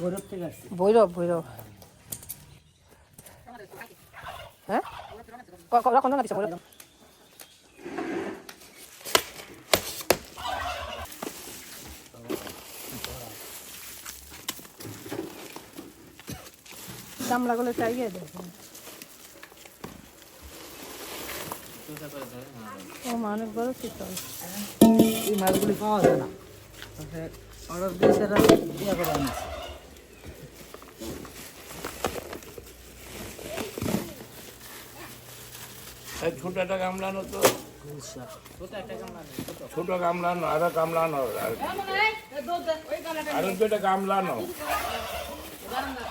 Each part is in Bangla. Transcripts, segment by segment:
ভৈরব ভৈরব হ্যাঁ? ক- ক- কত দিচ্ছে ভৈরব? গামলাগুলো চাইয়ে দেখুন ও মানুষ বড় শীতল। এই মাছগুলি পাওয়া যায় না। অর্ডার দিয়ে ইয়ে করে আনিস ছোট একটা গামলানো তো। ছোট একটা কামড়া নেই ছোট ছোট গামলানো আরও গামলানো আর আরও দুটা গামলানো গামলা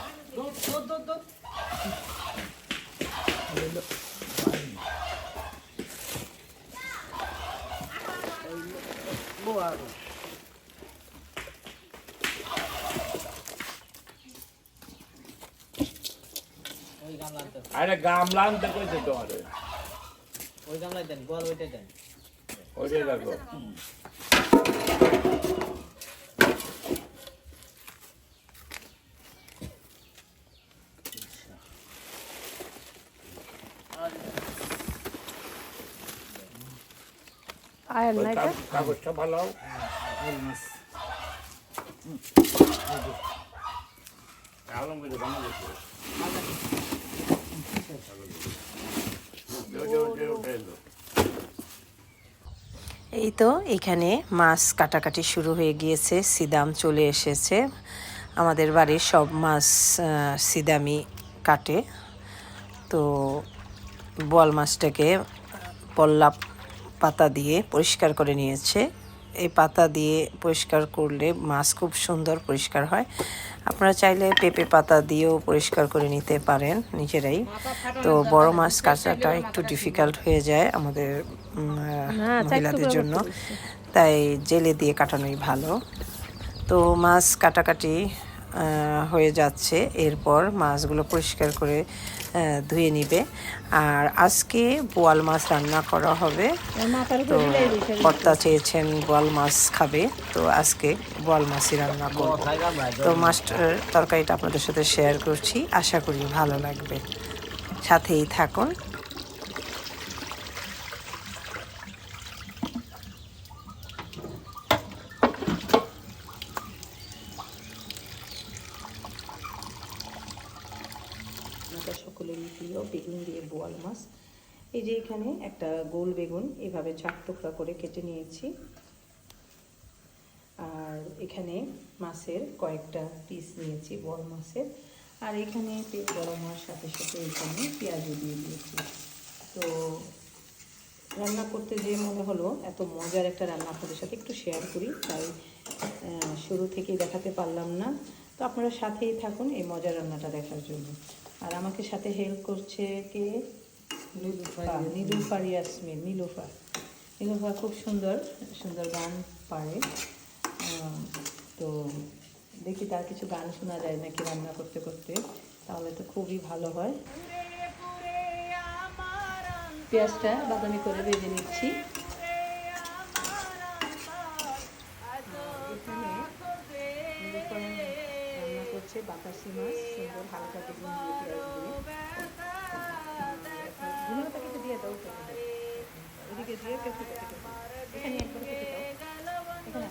হবে। আরে গামলা আনতে কইছে তোমার। ওই গামলাই দেন গোয়াল ওইটাই দেন। ওইটাই রাখো আয়ের ওই না এটা কাগ- কাগজটা ভালো আলম করে এই তো এখানে মাছ কাটাকাটি শুরু হয়ে গিয়েছে, সিদাম চলে এসেছে। আমাদের বাড়ির সব মাছ সিদামি কাটে। তো বল মাছটাকে পল্লা পাতা দিয়ে পরিষ্কার করে নিয়েছে। এই পাতা দিয়ে পরিষ্কার করলে মাছ খুব সুন্দর পরিষ্কার হয়। আপনারা চাইলে পেঁপে পাতা দিয়েও পরিষ্কার করে নিতে পারেন নিজেরাই। তো বড় মাছ কাঁচাটা একটু ডিফিকাল্ট হয়ে যায় আমাদের মহিলাদের জন্য। তাই জেলে দিয়ে কাটানোই ভালো। তো মাছ কাটাকাটি হয়ে যাচ্ছে। এরপর মাছগুলো পরিষ্কার করে ধুয়ে নিবে। আর আজকে বোয়াল মাছ রান্না করা হবে। তো কর্তা চেয়েছেন বোয়াল মাছ খাবে। তো আজকে বোয়াল মাছই রান্না করব। তো মাছটার তরকারিটা আপনাদের সাথে শেয়ার করছি। আশা করি ভালো লাগবে। সাথেই থাকুন আমাদের প্রিয় বেগুন দিয়ে বোয়াল মাছ। এই যে এখানে একটা গোল বেগুন, এভাবে চার টুকরা করে কেটে নিয়েছি। আর এখানে মাছের কয়েকটা পিস নিয়েছি, বড় মাছের। আর এখানে গরম হওয়ার সাথে সাথে এখানে পেঁয়াজও দিয়ে দিয়েছি। তো রান্না করতে যে মনে হলো, এত মজার একটা রান্না আপনাদের সাথে একটু শেয়ার করি। তাই শুরু থেকেই দেখাতে পারলাম না। তো আপনারা সাথেই থাকুন এই মজার রান্নাটা দেখার জন্য। আর আমাকে সাথে হেল্প করছে কে? নীলুফার নীলুফার ইয়াসমিন। নীলুফার নীলুফার খুব সুন্দর সুন্দর গান পারে তো দেখি তার কিছু গান শোনা যায় নাকি রান্না করতে করতে তাহলে তো খুবই ভালো হয়। পেঁয়াজটা বাদামি করে ভেজে নিচ্ছি। রান্না করছে বাতাসি মাছ সুন্দর হালকা বেগুন দিয়ে পেঁয়াজ দিয়ে ধনেপাতা কেটে দিয়ে দাও তো ওদিকে দিয়ে কেটে কেটে কেটে এখানে একবার কেটে দাও এখানে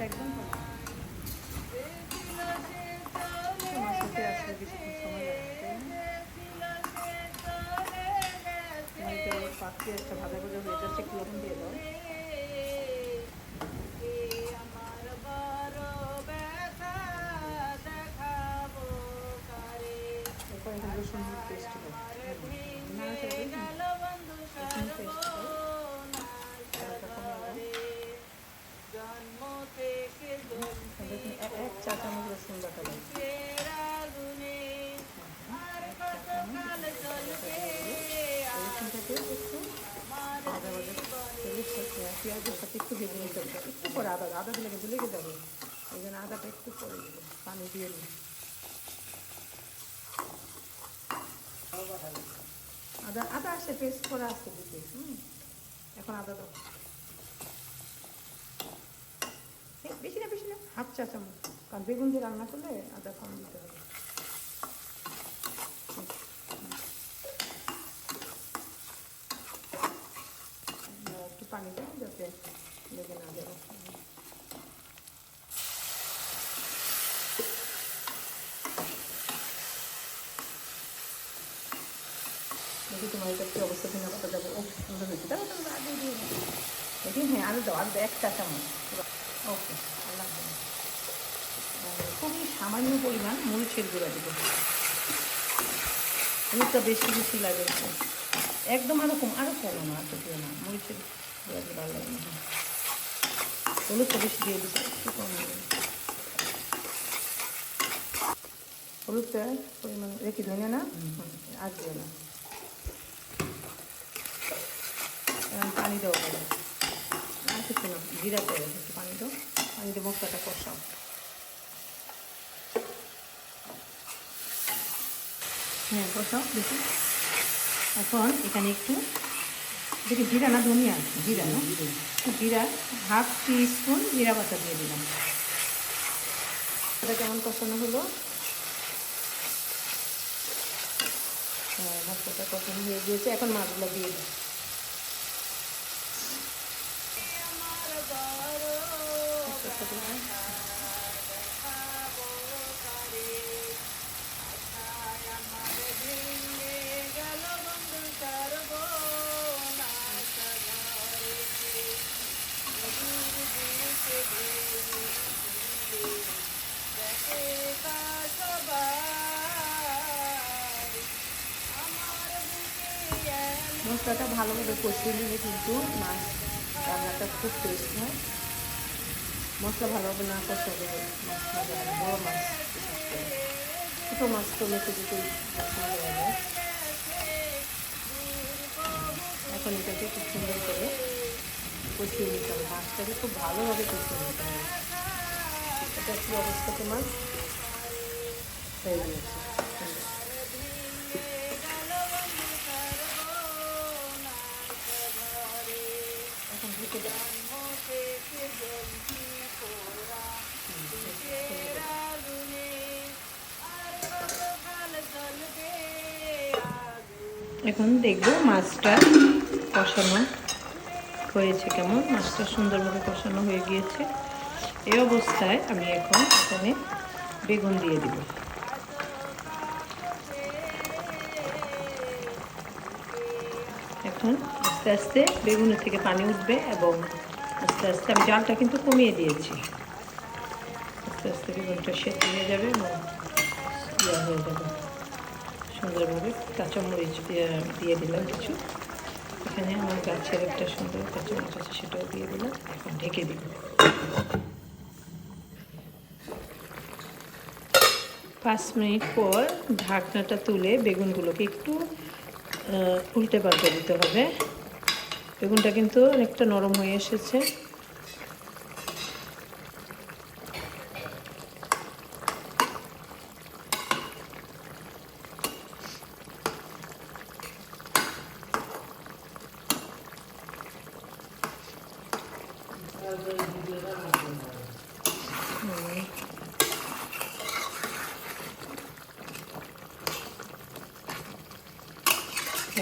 জালটা একদম। মাছ হতে আসলে কিছুক্ষণ সময় লাগে তাই না? তোমাকে পাত্রে একটা ভাজা ভাজা হয়ে যাচ্ছে, একটু লবণ দিয়ে দাও রসুন পেস্ট দাও নাড়াচাড়া রসুন পেস্ট চা চামচ রসুন বাটা পেঁয়াজের সাথে একটু ভেজে নিতে হবে একটু করে আদা আদা দিলে কিন্তু লেগে যাবে এই জন্য আদাটা একটু করে পানি দিয়ে নিই আদা আদা আসে পেস্ট করা আছে দিতে হুম এখন আদা দাও বেশি না বেশি না। হাফ চা চামচ। কারণ বেগুন দিয়ে রান্না করলে আদা কম দিতে হবে। একটু পানি দাও যাতে লেগে না দেখি তোমার কি অবস্থা ধনে পাতা ও সুন্দর দিয়ে দেখি হ্যাঁ আলু দাও আলু দাও, চা চামচ ওকে আল্লাহ হাফেজ। আর খুবই সামান্য পরিমাণ মরিচের গুঁড়া দেবো হলুদটা বেশি বেশি লাগে। একদম আরও কম আরও কম না এত দিও না, মরিচের গুঁড়া দিয়ে ভালো লাগে না। হলুদটা বেশি দিয়ে দিচ্ছে একটু কম হলুদটা পরিমাণ রেখে ধনে না আর দিও না। পানি দেওয়া আর কিছু না জিরা করে পানি দাও। পানি দিয়ে মশলাটা কষাও। হ্যাঁ কষাও দেখি এখন এখানে একটু দেখি জিরা না, ধনিয়া? জিরা, না? জিরা, হাফ টি স্পুন জিরা পাতা দিয়ে দিলাম। এটা কেমন কষানো হলো? হ্যাঁ মশলাটা কষানো হয়ে গিয়েছে। এখন মাছগুলো দিয়ে দিই মশলাটা ভালোভাবে কষিয়ে নিলে কিন্তু মাছ রান্নাটা খুব টেস্ট হয়। মশলা ভালোভাবে না কষালে মাছ না। বড় মাছ ছোটো মাছ তো মেখে দিতে এখন এটাকে খুব সুন্দর করে কষিয়ে নিতে হবে। মাছটাকে খুব ভালোভাবে কষিয়ে নিতে হবে। এটা কি অবস্থা তোমার? হয়ে গিয়েছে। এখন দেখব মাছটা কষানো হয়েছে কেমন। মাছটা সুন্দরভাবে কষানো হয়ে গিয়েছে। এই অবস্থায় আমি এখন এখানে বেগুন দিয়ে দিব। এখন আস্তে আস্তে বেগুনের থেকে পানি উঠবে এবং আস্তে আস্তে আমি জালটা কিন্তু কমিয়ে দিয়েছি। আস্তে আস্তে বেগুনটা সেদ্ধ হয়ে যাবে এবং ইয়ে হয়ে যাবে। সুন্দরভাবে কাঁচামরিচ দিয়ে দিলাম কিছু। এখানে আমার গাছের একটা সুন্দর কাঁচামরিচ আছে, সেটাও দিয়ে দিলাম। এখন ঢেকে দিব পাঁচ মিনিট পর ঢাকনাটা তুলে বেগুনগুলোকে একটু উল্টে পাল্টে দিতে হবে। বেগুনটা কিন্তু অনেকটা নরম হয়ে এসেছে।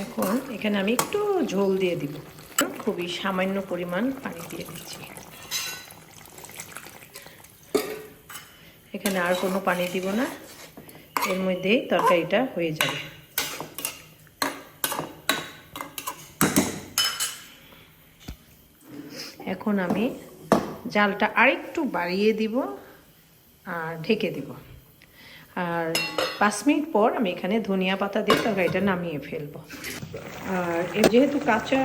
এখন এখানে আমি একটু ঝোল দিয়ে দিব। খুবই সামান্য পরিমাণ পানি দিয়ে দিচ্ছি। এখানে আর কোনো পানি দিব না। এর মধ্যেই তরকারিটা হয়ে যাবে। এখন আমি জালটা আরেকটু বাড়িয়ে দিব আর ঢেকে দিব। আর পাঁচ মিনিট পর আমি এখানে ধনিয়া পাতা দিয়ে তরকারিটা নামিয়ে ফেলব। আর যেহেতু কাঁচা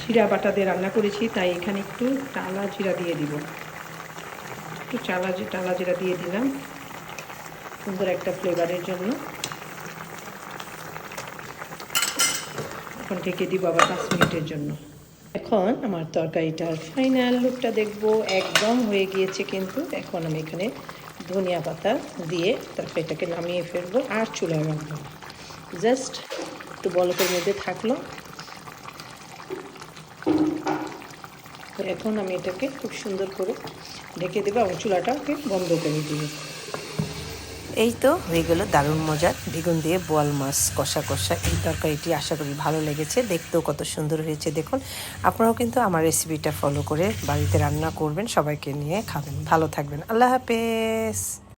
জিরা বাটা দিয়ে রান্না করেছি, তাই এখানে একটু টালা জিরা দিয়ে দিব। একটু চালা টালা জিরা দিয়ে দিলাম সুন্দর একটা ফ্লেভারের জন্য। এখন ঢেকে দিব আবার পাঁচ মিনিটের জন্য। এখন আমার তরকারিটার ফাইনাল লুকটা দেখব। একদম হয়ে গিয়েছে কিন্তু। এখন আমি এখানে ধনিয়া পাতা দিয়ে তারপর এটাকে নামিয়ে ফেলব আর চুলায় রাখব। জাস্ট একটু বলকের মধ্যে থাকল। এখন আমি এটাকে খুব সুন্দর করে ঢেকে দেবো এবং চুলাটাকে বন্ধ করে দিব। এই তো হয়ে গেল দারুণ মজার বেগুন দিয়ে বোয়াল মাছ, কষা কষা এই তরকারিটি আশা করি ভালো লেগেছে, দেখতেও কত সুন্দর হয়েছে। দেখুন, আপনারাও কিন্তু আমার রেসিপিটা ফলো করে বাড়িতে রান্না করবেন, সবাইকে নিয়ে খাবেন। ভালো থাকবেন। আল্লাহ হাফেজ।